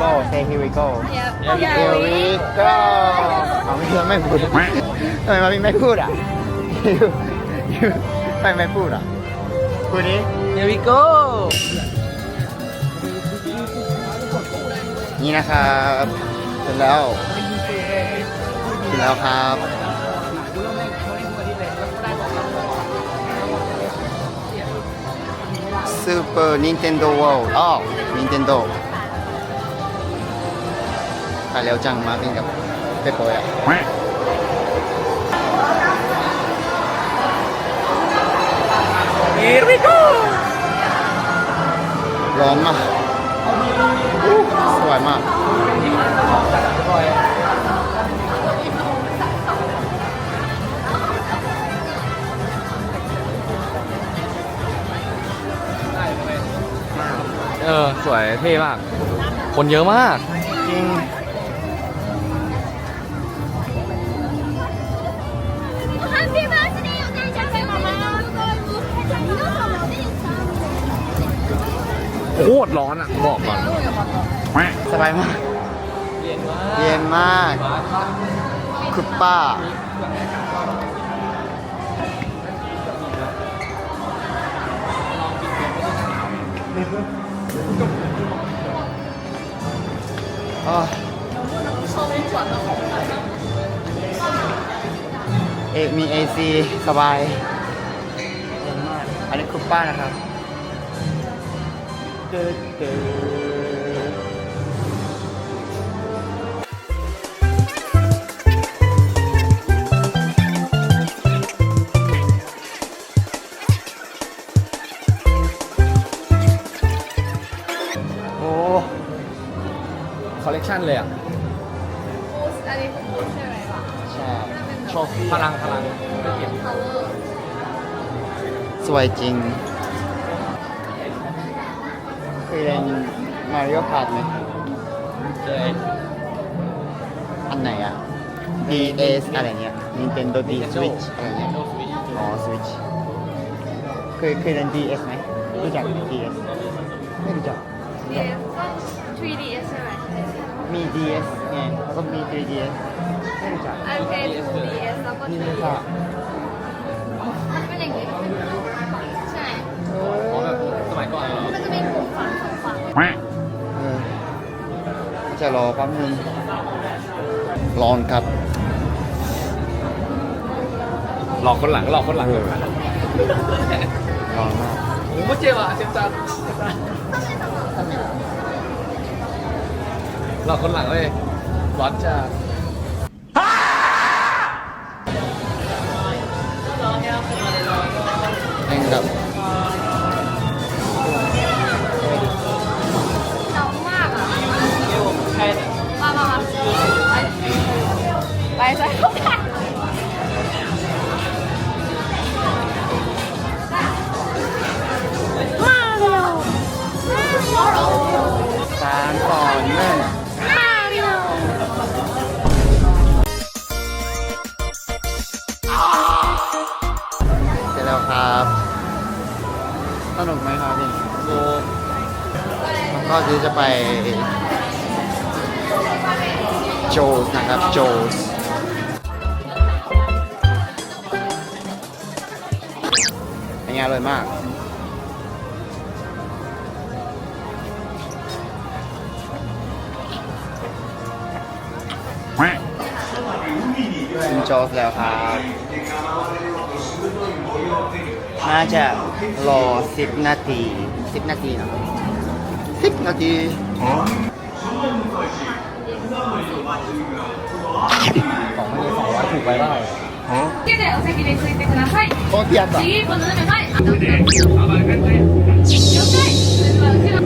go say here we go Yep. here we go เอาไม่ไม่พูดทำไมมาพี่ไม่พูดอะทำไมไม่พูดอะพูดดิ Here we go นี่นะครับเสร็จแล้วเสร็จแล้วครับซูเปอร์นินเทนโดเวิลด์อ๋อนิ นเทนโดไปเร็วจังมาเป็นกับเปโปยอะ Here we go ร้อนมากอู้สวยมากเออ สวยเท่มาก คนเยอะมาก จริง โคตรร้อนอะบอกก่อนสบายมาก เย็นมากเย็นมากคุณป้าอ๋อเอกมี AC สบายเย็นมากอันนี้คุณป้านะครับ เดินเดินโอ้คอลเลกชันเลยอะอันนี้คือบูธใช่ไหมวะใช่โชว์พลังพลังเก็บพาวเวอร์สวยจริง เคยเล่นมาริโอคาร์ดไหมเลยอันไหนอะ DS อะไรเงี้ย Nintendo D Switch อะไรเงี้ย อ๋อ Switch เคยเคยเล่น DS ไหมรู้จัก DS ไม่รู้จักเอฟก็ 3DS ใช่ไหมมี DS ไงแล้วก็มี 3DS ไม่รู้จักอันเป็น 2DS แล้วก็ นี่ไม่ทราบมันเป็นอย่างนี้ใช่เพราะแบบสมัยก่อนเรา เออจะรอแป๊บนึงร้อนครับ หลอกคนหลังหลอกคนหลังร้อนมากโอ้โหเจ็บอะเจ็บจัดหลอกคนหลังเลยร้อนจัดแองกับ สนุกไหมครับพี่โอ้แล้วก็จะไปโจสนะครับโจสเป็นไงอร่อยมากถึงโจสแล้วครับ น่าจะรอ 10 นาที 10 นาทีเนอะ10 นาที ของไม่ได้สองร้อยถูกไปได้ 手でお席についてください。 โอ้เทียบอ่ะ 次、この前、はい、あ、了解。了解。それでは、後ろ、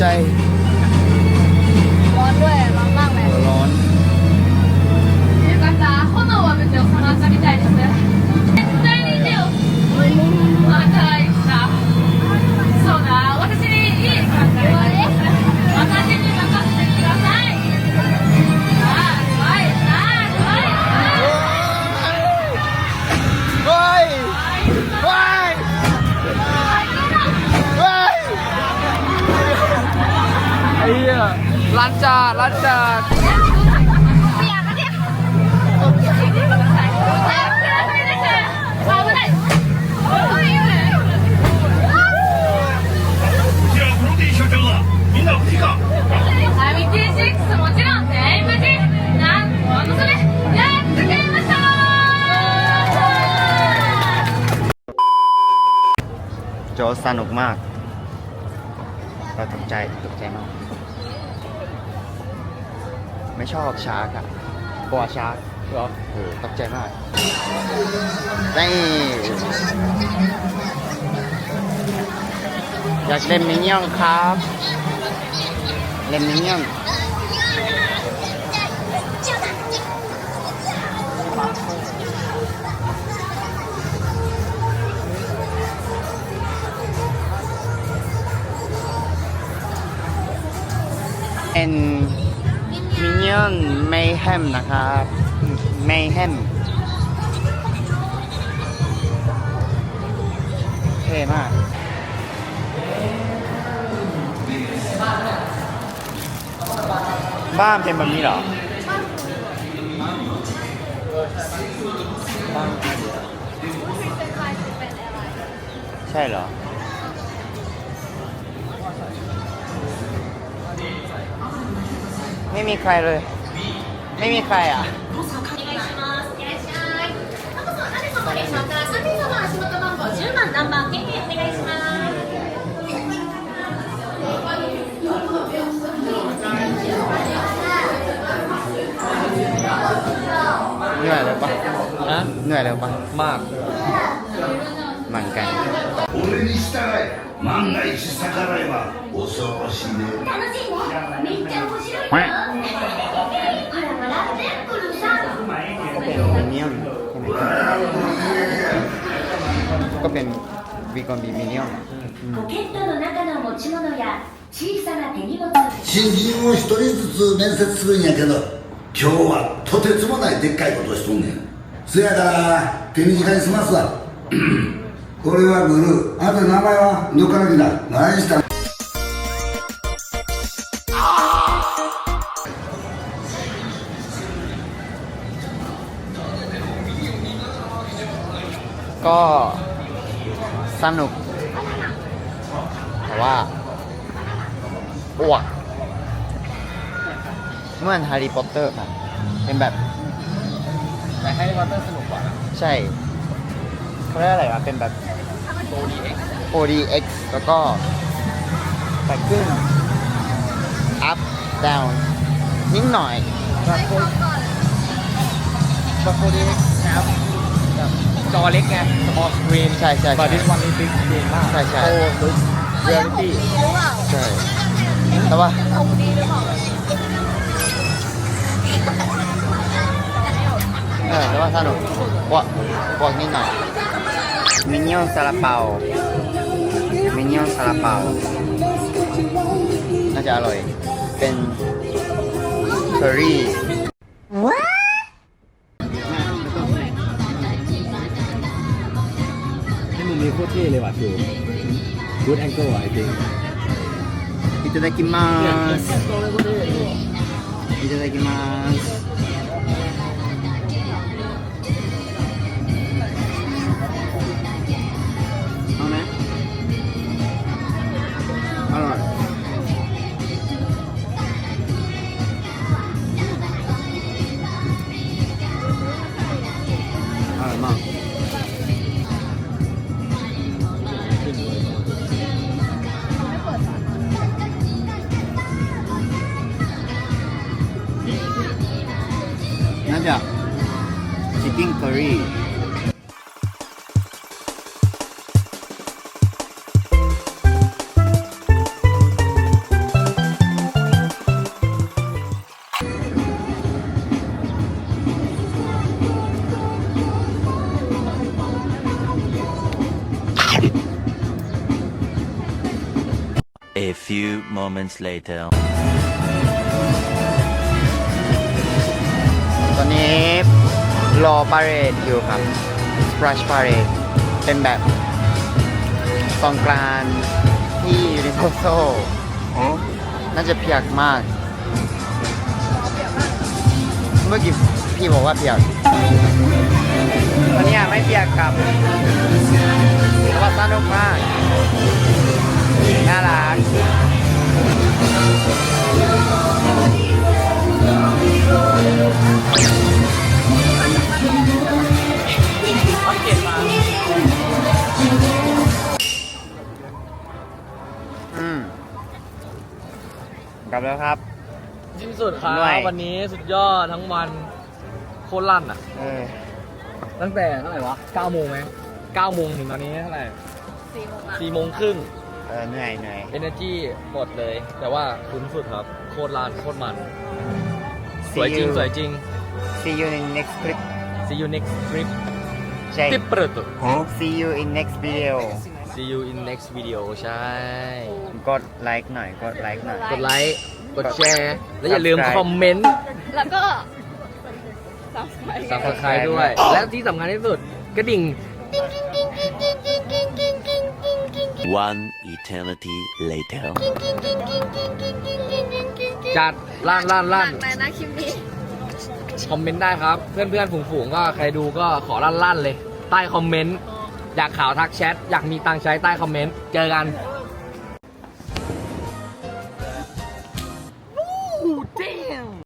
ใจ ลันจานลันจานโจสนุกมากเราตกใจตกใจมาก ไม่ชอบชาร์กอะกลัวชาร์กเหรอเออตกใจมากนี่อยากเล่นมินิยอนครับ เล่นมินิยอนเป็น ยอนเมแฮมนะครับเมแฮมเท่มากบ้านเป็นแบบนี้เหรอใช่เหรอ ไม่มีใครเลย ไม่มีใครอะเหนื่อยเลยปะนะเหนื่อยเลยปะมากเหมือนกัน 俺に従え。万が一逆らえば恐ろしいね。楽しいね。めっちゃ面白いよ。ほら笑ってくーさコンミニオンンンンミニオン、ポケットの中の持ち物や小さな手荷物。新人を一人ずつ面接するんやけど今日はとてつもないでっかいことをしとんねん。そやから手短に済ますわ。これはグルーあと名前はどっから来た何した ก็สนุก แต่ว่าอ้วกเหมื่อนฮาร์รี่พอตเตอร์ครับเป็นแบบ แต่ให้วอเตอร์สนุกกว่า ใช่ เขาเรียกอะไรวะเป็นแบบ 4DX 4DX แล้วก็ไปขึ้น up down นิดหน่อยแบบโคแบบ 4DX ครับแบบจอเล็กไง small screen ใช่ใช่ but ใช่ this one is big screen มากใช่ใช่ โอ้ look reality หรือเปล่าใช่แต่ว่าของดีหรือเปล่า เออแต่ว่าสนุกกว่ากว่านิดหน่อยมินิยอนซาลาเปามินิยอนซาลาเปาน่าจะอร่อย เป็นเคอรี่ ให้มุมนี้โคตรเท่เลยว่ะคือ good angle อ่ะ I think いただきますいただきます few moments later. ตอนนี้รอปาเรดอยู่ครับ Splash Parade เป็นแบบสงกรานต์ที่ยูนิเวอร์แซลน่าจะเปียกมาก เมื่อกี้พี่บอกว่าเปียกตอนนี้อะไม่เปียกครับแต่ว่าสนุกมาก น่ารักอืมกลับแล้วครับ ที่สุดครัเหนื่อยบวันนี้สุดยอดทั้งวันโคตรลั่นอะ เออตั้งแต่เท่าไหร่วะ9โมงไหม9โมงถึงตอนนี้เท่าไหร่สี่โมงอะ4โมงครึ่ง เออเหนื่อยเหนื่อย energy หมดเลย แต่ว่าคุ้มสุดครับ โคตรลั่นโคตรมัน ส See วยจริง you สวยจริง See you in next clip see you next trip ใช่ ติปเปิด See you in next video see you in next video ใช่ กดไลค์หน่อยกดไลค์หน่อย กดไลค์ กดแชร์ และอย่าลืม Subscribe คอมเมนต์แล้วก็ subscribe สับสไครด้วย และที่สำคัญที่สุด กระดิ่ง One eternity later. จัดลั่นลั่นหลั่นันกเลยนะคลิปนี้คอมเมนต์ได้ครับ เพื่อนเพื่อนๆฝูงๆก็ใครดูก็ขอลั่นลั่นๆเลย ใต้คอมเมนต์ อยากข่าวทักแชท อยากมีตังค์ใช้ใต้คอมเมนต์ เจอกัน